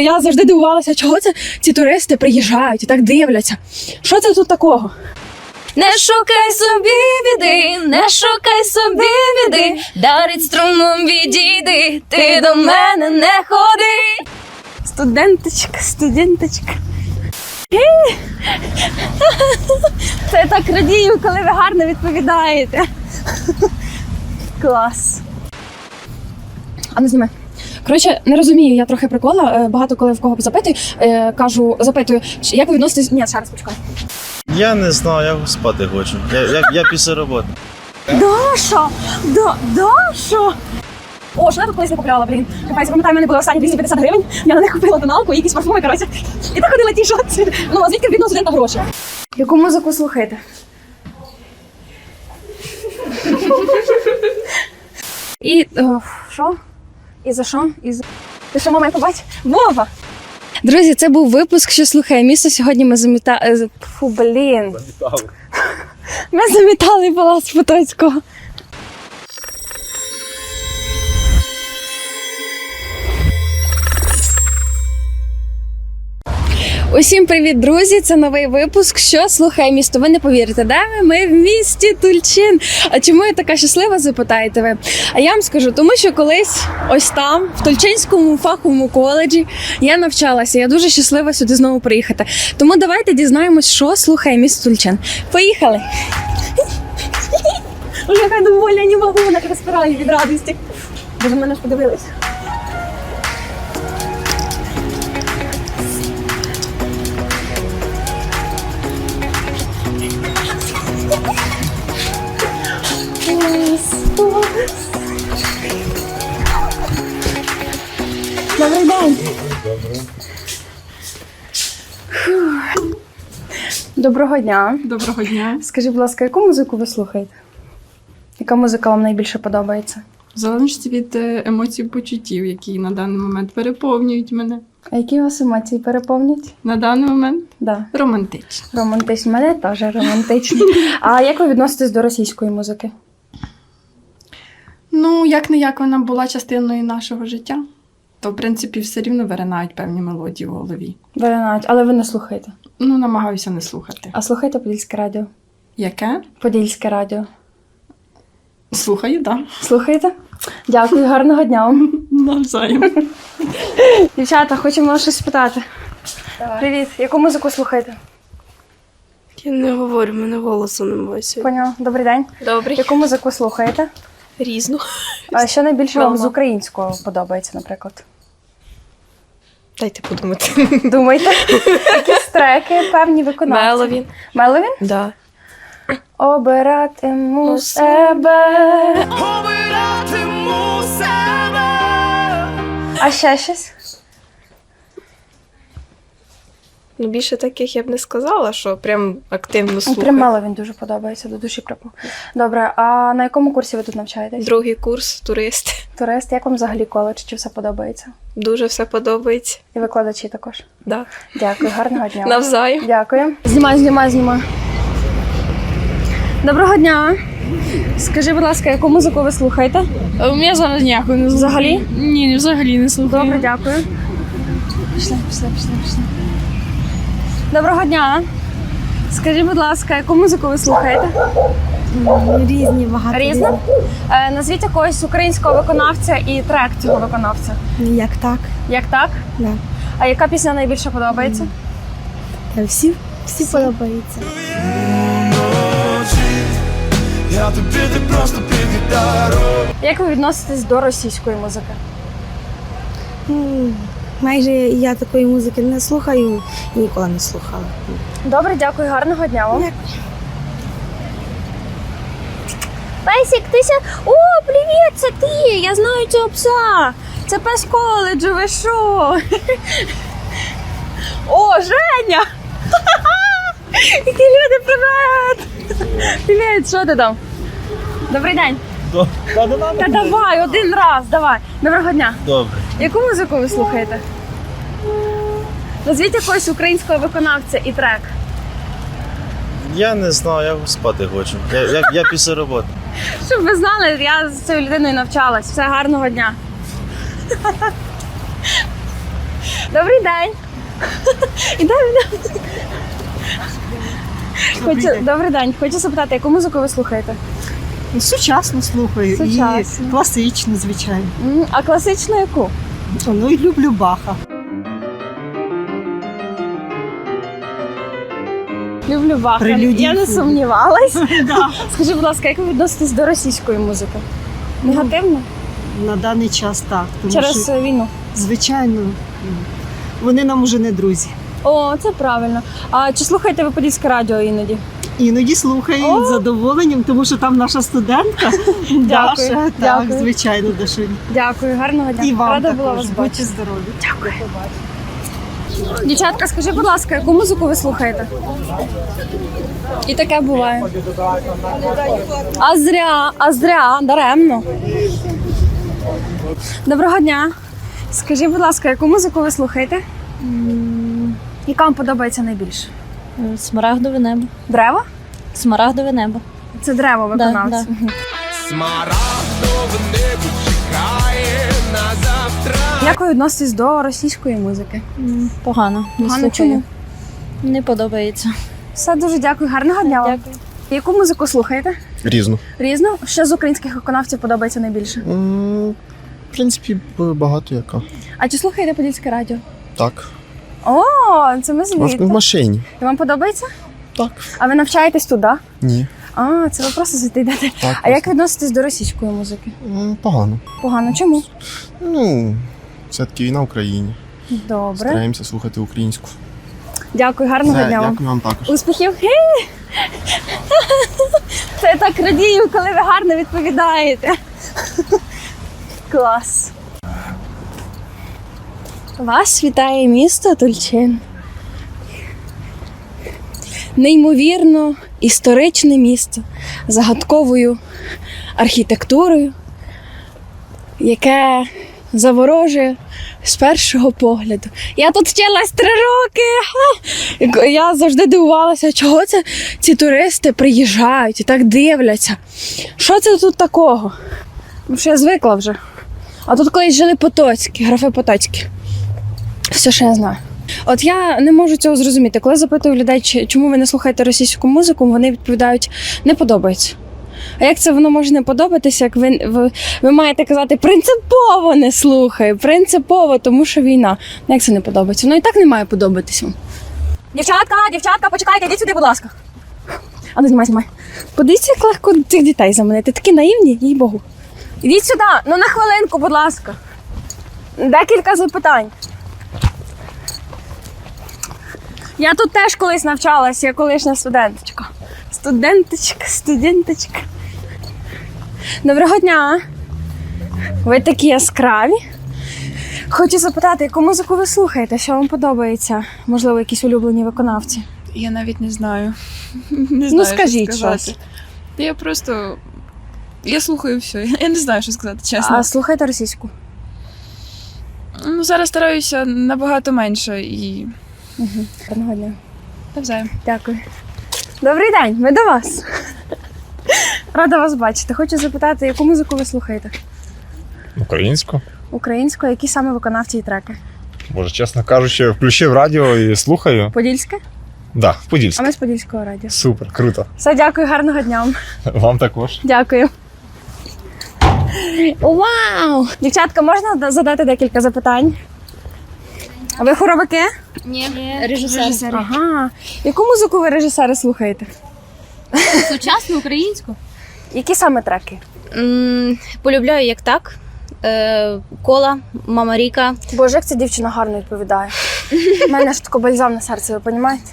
Я завжди дивувалася, чого це ці туристи приїжджають і так дивляться. Що це тут такого? Не шукай собі біди, не шукай собі біди, дарить струмом відійди, ти до мене не ходи. Студенточка, студенточка. Е! Це я так радію, коли ви гарно відповідаєте. Клас. А не знімай. Коротше, не розумію, я трохи прикола. Е, Багато коли в кого запитую, е, кажу, запитую, як ви відноситесь. Ні, ще раз почекай. Я не знаю, я спати хочу. Я, я, я після роботи. Даша! Да, Даша! О, що я тут колись не купляла, блін. Капець, пам'ятаю, в мене було останні 250 гривень. Я на них купила тоналку і якісь парфуми, коротше. І так ходила ті шоці. Ну, а звідки відносно студента гроші? Яку музику слухаєте? І о, що? І за що? І за... Ти що, мама, я побач? Вова! Друзі, це був випуск, що слухає місто. Сьогодні ми замітали. Фу, блін. Ми замітали палац Потоцького. Усім привіт, друзі! Це новий випуск. Що слухає місто? Ви не повірите, де ми? В місті Тульчин. А чому я така щаслива? Запитаєте ви? А я вам скажу, тому що колись ось там, в Тульчинському фаховому коледжі, я навчалася. Я дуже щаслива сюди знову приїхати. Тому давайте дізнаємось, що слухає місто Тульчин. Поїхали! Ой, яка довольна, не можу, вона розпирає від радості. Боже, мене ж подивились. Добрий день. Доброго дня. Доброго дня. Скажіть, будь ласка, яку музику ви слухаєте? Яка музика вам найбільше подобається? В залежності від е, емоцій почуттів, які на даний момент переповнюють мене. А які вас емоції переповнять? На даний момент Да. романтично. Романтичні. Мене теж романтичні. А як ви відноситесь до російської музики? Ну, як не як вона була частиною нашого життя, то в принципі все рівно виринають певні мелодії в голові. Виринають, але ви не слухаєте. Ну, намагаюся не слухати. А слухайте Подільське радіо. Яке? Подільське радіо. Слухаю, так. Слухаєте? Дякую, гарного дня вам. Навзаєм. Дівчата, хочемо вас щось спитати. Привіт, яку музику слухаєте? Я не говорю, мене голосу немає сьогодні. Поняла. Добрий день. Добрий. Яку музику слухаєте? Різну. А що найбільше вам з українського подобається, наприклад? Дайте подумати. Думайте, якісь треки, певні виконавці. Меловін. Меловін? Да. Обиратиму себе. А ще щось? Ну, більше таких я б не сказала, що прям активно Ну, слухаю. Прям Меловін дуже подобається, до душі припав. Добре, а на якому курсі ви тут навчаєтесь? Другий курс, турист. Турист, як вам взагалі коледж? Чи все подобається? Дуже все подобається. І викладачі також. Да. Дякую, гарного дня. Навзаєм. Дякую. Знімай, знімай, знімай. Доброго дня. Скажи, будь ласка, яку музику ви слухаєте? У мене зараз ніякої не Взагалі? Ні, взагалі не слухаю. Добре, дякую. Пішли, пішли, пішли, пішли. Доброго дня. Скажіть, будь ласка, яку музику ви слухаєте? Різні багато. Різно? Е, назвіть якогось українського виконавця і трек цього виконавця. Як так? Як так? Да. А яка пісня найбільше подобається? Та Всі, всі подобаються. Я тобі ти просто Як ви відноситесь до російської музики? М, Майже я такої музики не слухаю і ніколи не слухала. Добре, дякую, гарного дня вам. Песик, ти ся. О, привіт, це ти! Я знаю цього пса. Це пес коледжу, ви що? О, Женя! Які люди, привіт! Привіт, що ти там? Добрий день. Та давай, один раз, давай. Доброго дня. Добре. Яку музику ви слухаєте? Назвіть якогось українського виконавця і трек. Я не знаю, я спати хочу. Я, я, я після роботи. Щоб ви знали, я з цією людиною навчалась. Все гарного дня. Добрий день. Ідемо, ідемо. Хочу, добрий день. Хочу запитати, яку музику ви слухаєте? Сучасно слухаю Сучасно. і класично, звичайно. А класичну яку? Ну і люблю Баха. Люблю Баха. Прелюдії Я не сумнівалась. Да. Скажи, будь ласка, як ви відноситесь до російської музики? Негативно? На даний час так. Тому Через що, війну? звичайно, вони нам уже не друзі. О, це правильно. А чи слухаєте ви подільське радіо іноді? Іноді слухаю О! з задоволенням, тому що там наша студентка Даша. Так, дякую. звичайно, Дашунь. Дякую, гарного дня. І вам Рада також. була вас Будьте здорові. Дівчатка, скажи, будь ласка, яку музику ви слухаєте? І таке буває. А зря, а зря, даремно. Доброго дня. Скажи, будь ласка, яку музику ви слухаєте? Яка вам подобається найбільше? Смарагдове небо. Древо? Смарагдове небо. Це дерево Да, виконавці. Мгм. Смарагдове небо чекає на завтра. Як ви відноситесь до російської музики? М, Погано. Не Погано слухаю. чому? Не подобається. Все дуже дякую, гарного дня. вам. Дякую. Яку музику слухаєте? Різно. Різну? Що з українських виконавців подобається найбільше? М, В принципі, багато яка. А чи слухаєте Подільське радіо? Так. О, це ми В, в машині. І вам подобається? Так. А ви навчаєтесь так? Ні. А, це ви просто звідти йдете. Так. А як відноситесь до російської музики? Погано. Погано, чому? Ну, все-таки війна в Україні. Добре. Стараємося слухати українську. Дякую, гарного Все, дня вам. дякую вам також. Успіхів! Це я так радію, коли ви гарно відповідаєте. Клас. Вас вітає місто Тульчин. Неймовірно історичне місто загадковою архітектурою, яке заворожує з першого погляду. Я тут вчилась три роки. Я завжди дивувалася, чого це ці туристи приїжджають і так дивляться. Що це тут такого? Що я звикла вже. А тут колись жили Потоцькі, графи Потоцькі. Все, що я знаю. От я не можу цього зрозуміти. Коли запитую людей, чому ви не слухаєте російську музику, вони відповідають, не подобається. А як це воно може не подобатися, як ви, ви, ви маєте казати принципово не слухай, принципово, тому що війна. Ну, Як це не подобається? Воно і так не має подобатися. Дівчатка, дівчатка, почекайте, йдіть сюди, будь ласка. А ну знімай, знімай. Подивіться, як легко цих дітей заманити. Такі наївні, їй Богу. Ідіть сюди, ну на хвилинку, будь ласка. Декілька запитань. Я тут теж колись навчалася, я колишня студенточка. Студенточка, студенточка. Доброго дня. Ви такі яскраві. Хочу запитати, яку музику ви слухаєте, що вам подобається? Можливо, якісь улюблені виконавці. Я навіть не знаю. Не знаю Ну, скажіть що сказати. щось. Я просто. Я слухаю все. Я не знаю, що сказати, чесно. А слухаєте російську? Ну, зараз стараюся набагато менше і. Гарного дня. Навзаєм. Дякую. Добрий день, ми до вас. Рада вас бачити. Хочу запитати, яку музику ви слухаєте? Українську. Українську, які саме виконавці і треки? Боже, чесно кажучи, включив радіо і слухаю. Подільське? Да, А ми з Подільського радіо. Супер, круто. Все, дякую, гарного дня вам. Вам також. Дякую. Вау! Дівчатка, можна задати декілька запитань? А ви хоровики? Ні, режисер. Ага. Яку музику ви режисери слухаєте? Сучасну українську. Які саме треки? Полюбляю як так. Е, кола, мама Ріка. Боже, як ця дівчина гарно відповідає. У мене ж тако бальзам на серці, ви розумієте?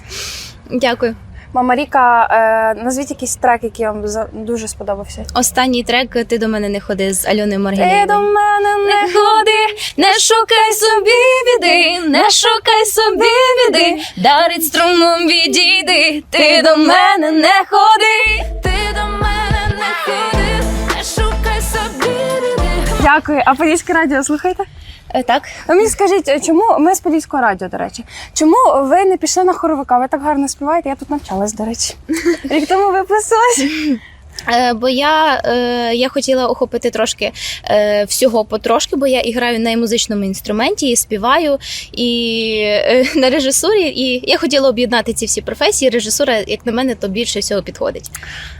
Дякую. Мама Ріка, е, назвіть якийсь трек, який вам за- дуже сподобався. Останній трек Ти до мене не ходи з Альоною Ти до мене не ходи, не шукай собі біди, не шукай собі біди, дарить струмом відійди, ти до мене не ходи, ти до мене не ходи, не шукай собі біди. Дякую. А Подільське радіо слухаєте? Е, Так, Ви мені скажіть, е, чому ми з Подільського радіо, до речі, чому ви не пішли на хоровика? Ви так гарно співаєте, я тут навчалась, до речі. Рік тому виписалась. Е, Бо я, е, я хотіла охопити трошки е, всього потрошки, бо я і граю на музичному інструменті, і співаю, і е, на режисурі. І я хотіла об'єднати ці всі професії. Режисура, як на мене, то більше всього підходить.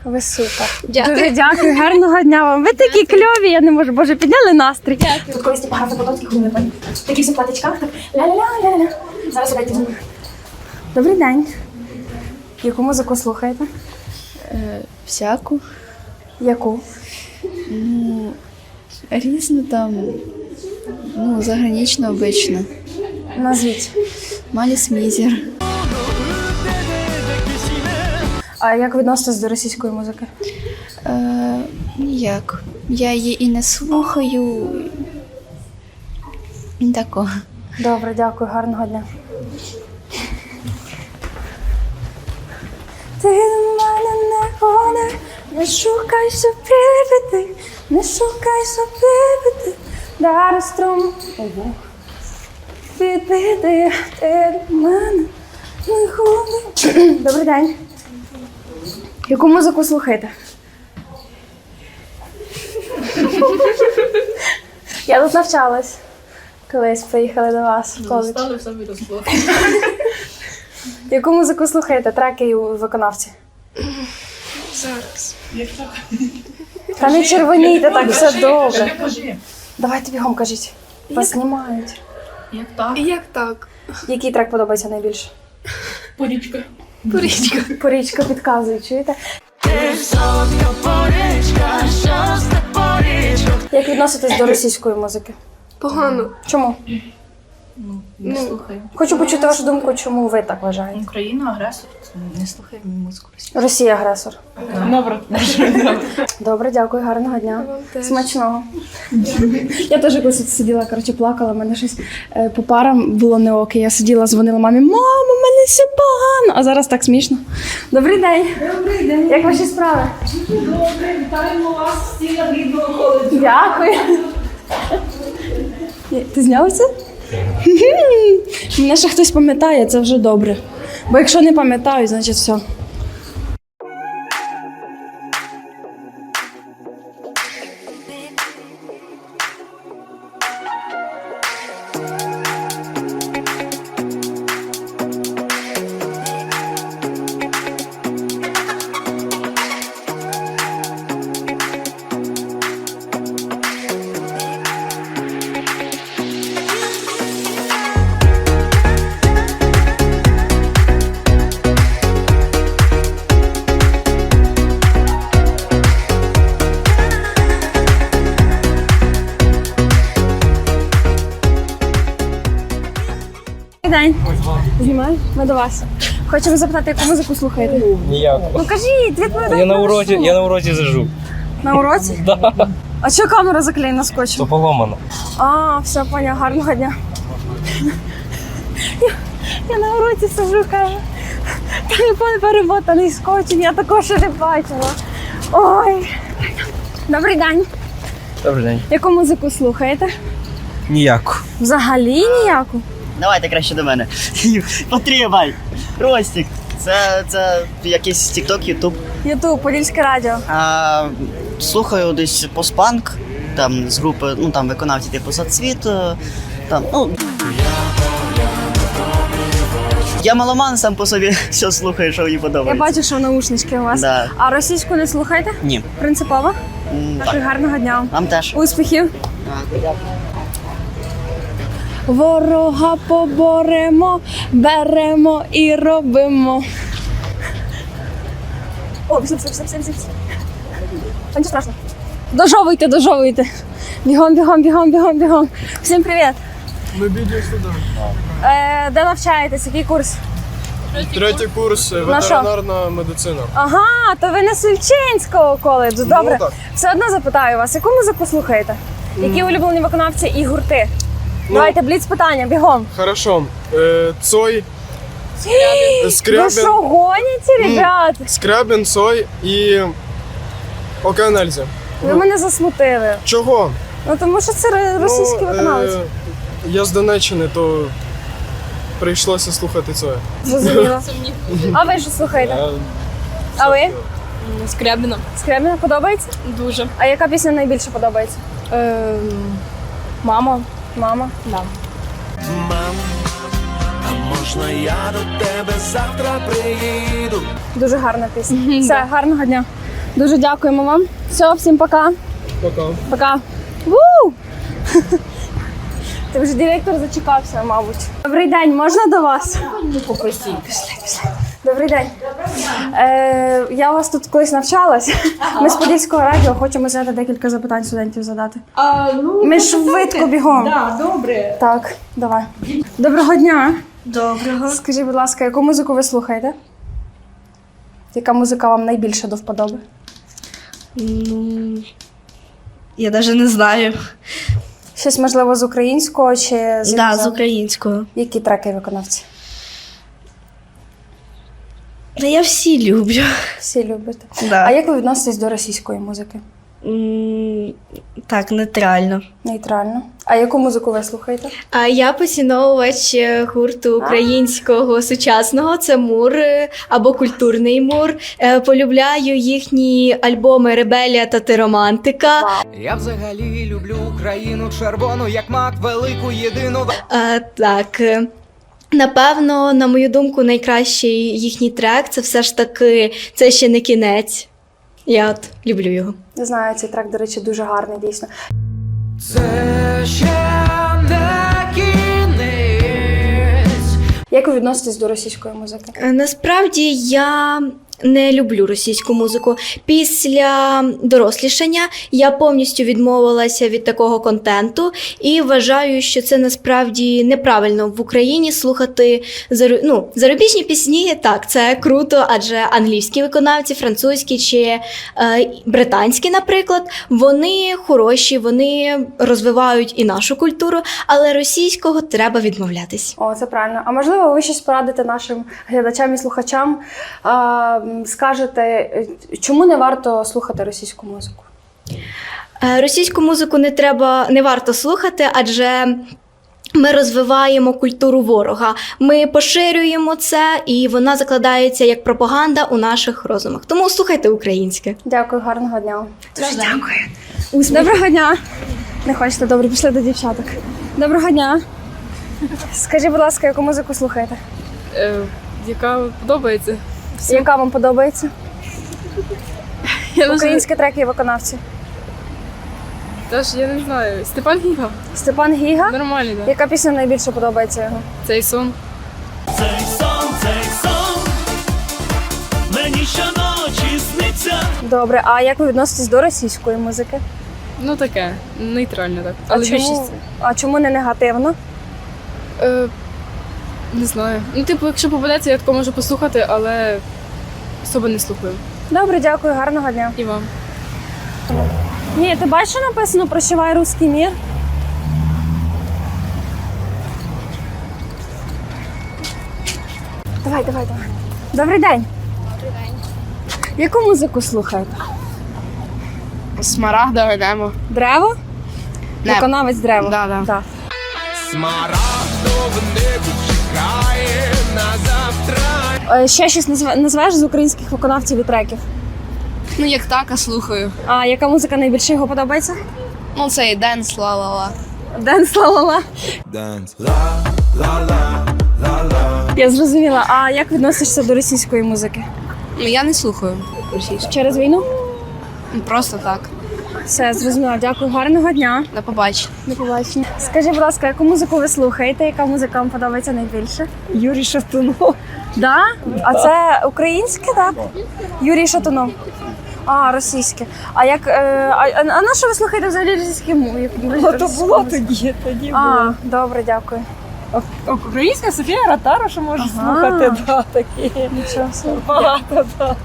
Ви супер. Дякую. Дуже дякую, гарного дня вам. Ви такі кльові, я не можу, боже, підняли настрій. Тут колись на таких умивань. Такі в платічках, так ля-ля-ля-ля-ля. Зараз сідайте. Добрий день. Яку музику слухаєте? Всяку. Яку? Ну, різну там. Ну, загранично обично. Назвіть. Малі Смізер. А як відноситесь до російської музики? Е, ніяк. Я її і не слухаю. І Такого. Добре, дякую, гарного дня. Ти не шукай собі не шукай біди, дари струм. Від біди, ти до мене не ходи. Добрий день. Яку музику слухаєте? Я тут навчалась. Колись приїхали до вас в коледж. Яку музику слухаєте? Треки і виконавці? Зараз. Та не червонійте, так все добре. Давайте бігом кажіть. Вас знімають. Як так? Як так? Який трек подобається найбільше? Порічка. Порічка. Порічка підказує, чуєте? Як відноситесь до російської музики? Погано. Чому? Ну, Хочу почути вашу думку, чому ви так вважаєте? Україна агресор. Не слухаємо музику. Росія агресор. Добре, дякую, гарного дня. Смачного. Я теж колись тут сиділа, коротше, плакала, мене щось е, по парам було не оке. Я сиділа, дзвонила мамі, мамо, мене все погано. А зараз так смішно. Добрий день. Добрий день. Як ваші справи? Добре, вітаємо вас всі на рідного коледжу. Дякую. Ти зняв це? Мене ще хтось пам'ятає, це вже добре. Бо якщо не пам'ятають, значить все. Ми до вас. Хочемо запитати, яку музику слухаєте? Ніяко. Ну кажіть, відповідайте. Я на уроці, я на уроці сижу. На уроці? Да. А що камера заклеєна скотчем? То поломано. А, все, поняв, гарного дня. Я, я на уроці сижу, каже. Телефон перемотаний скотчем, я такого ще не бачила. Ой. Добрий день. Добрий день. Яку музику слухаєте? Ніяко. Взагалі ніяку. Давайте краще до мене. Потримай. Ростік. Це, це якийсь TikTok, Ютуб. Ютуб, Подільське радіо. А, слухаю десь постпанк, там з групи, ну там виконавці типу Сацвіт. е, Там, ну. Я маломан сам по собі все слухаю, що мені Я бачу, що наушнички у вас. Да. А російську не слухаєте? Ні. Принципово? М, Так, гарного дня. Вам теж. Успіхів. Так. Ворога поборемо, беремо і робимо. О, пішли, пішли, пішли, пішли, пішли. Та Нічого страшного. Дожовуйте, дожовуйте. Бігом, бігом, бігом, бігом, бігом. Всім привіт. Ми бідні студент. Е, де навчаєтесь? Який курс? Третій курс що? ветеринарна медицина. Ага, то ви не Сульчинського коледжу. Добре. так. Все одно запитаю вас, яку музику слухаєте? Які улюблені виконавці і гурти? Давайте бліц питання, бігом. Хорошо. Е, Цой, Ви що гоніте, ребят? Скрябін, Цой і Океан Ельзи. Ви мене засмутили. Чого? Ну тому що це Ну, виконавець. е, Я з Донеччини, то прийшлося слухати Цоя. Зрозуміло. А ви що слухаєте? А ви? Скрябіна. Скрябіна подобається? Дуже. А яка пісня найбільше подобається? Е, мамо. Мама. Да. Мам, а можна я до тебе завтра приїду? Дуже гарна пісня. Все, гарного дня. Дуже дякуємо вам. Все, всім пока. Пока. Пока. Ву! Ти вже директор зачекався, мабуть. Добрий день, можна до вас? Попросіть. Пішли, пішли. Добрий день. Е, я у вас тут колись навчалась. Ми з Подільського радіо хочемо взяти декілька запитань студентів задати. А, ну, Ми швидко бігом. Да, добре. Так, давай. Доброго дня. Доброго. Скажіть, будь ласка, яку музику ви слухаєте? Яка музика вам найбільше до вподоби? Ну, я навіть не знаю. Щось можливо з українського чи з, Да, з іноземного? українського. які треки виконавці? Та я всі люблю. Всі любите. Да. А як ви відноситесь до російської музики? М, Так, нейтрально. Нейтрально. А яку музику ви слухаєте? А я поціновувач е, гурту українського сучасного. Це мур е, або культурний мур. Е, Полюбляю їхні альбоми Ребелія та Тиромантика. Я взагалі люблю Україну червону, як мак, велику єдину. Е, Так. е, Напевно, на мою думку, найкращий їхній трек це все ж таки це ще не кінець. Я от люблю його. Не знаю, цей трек, до речі, дуже гарний, дійсно. Це ще не кінець. Як ви відноситесь до російської музики? Е, Насправді я не люблю російську музику. Після дорослішання я повністю відмовилася від такого контенту і вважаю, що це насправді неправильно в Україні слухати зару... ну, зарубіжні пісні. Так, це круто, адже англійські виконавці, французькі чи е, британські, наприклад, вони хороші, вони розвивають і нашу культуру, але російського треба відмовлятись. О, це правильно. А можливо, ви щось порадите нашим глядачам і слухачам? М, скажете, е, чому не варто слухати російську музику? Е, Російську музику не треба, не варто слухати, адже ми розвиваємо культуру ворога. Ми поширюємо це, і вона закладається як пропаганда у наших розумах. Тому слухайте українське. Дякую, гарного дня. Дуже дякую. Доброго дня. Не хочете, добре, пішли до дівчаток. Доброго дня. Скажіть, будь ласка, яку музику слухаєте? Е, яка подобається? Яка вам подобається? Я не Українські треки і виконавці. Теж я не знаю. Степан Гіга. Степан Гіга. Нормальний, так. Яка пісня найбільше подобається його? Цей сон. Цей сон, цей сон, мені щоночі сниться. Добре, а як ви відноситесь до російської музики? Ну таке, нейтрально так. А Але чому, більшість. а чому не негативно? Е, не знаю. Ну, типу, якщо попадеться, я тако можу послухати, але особо не слухаю. Добре, дякую, гарного дня. І вам. Ні, ти бачиш, що написано прощавай русський мір? Давай, давай, давай. Добрий день. Добрий день. Яку музику слухаєте? Смарагда немо. Древо? Небо. Виконавець древо. Да, да. Так. Смарагдове на завтра. Е, Ще щось назв- назвеш з українських виконавців і треків. Ну, як така слухаю. А яка музика найбільше його подобається? Ну, цей денс, ла-ла-ла. Денс ла-ла-ла. Dance. La, la, la, la, la. Я зрозуміла. А як відносишся до російської музики? Ну, я не слухаю російську. Через війну? Просто так. Все, зрозуміла. Дякую, гарного дня. До побачення. До побачення. Скажіть, будь ласка, яку музику ви слухаєте? Яка музика вам подобається найбільше? Юрій Шатунов. Да? А це українське, так? Юрій Шатунов. А, російське. А як. Е, а, а на що ви слухаєте взагалі російську музику? Ну, то було тоді, тоді було. А, добре, дякую. Українська Софія Ротару, що може Ага. слухати, да, такі. Нічого собі. Багато, да.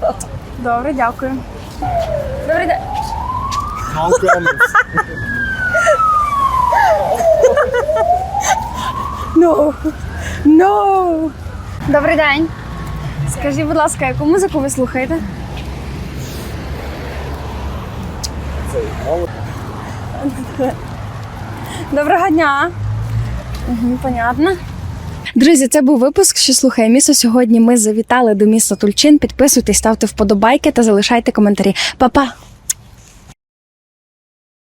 Добре, дякую. Добрий день. No. No. Добрий день. Скажіть, будь ласка, яку музику ви слухаєте? Доброго дня. Угу, понятно. Друзі, це був випуск, що слухає місто. Сьогодні ми завітали до міста Тульчин. Підписуйтесь, ставте вподобайки та залишайте коментарі. Па-па!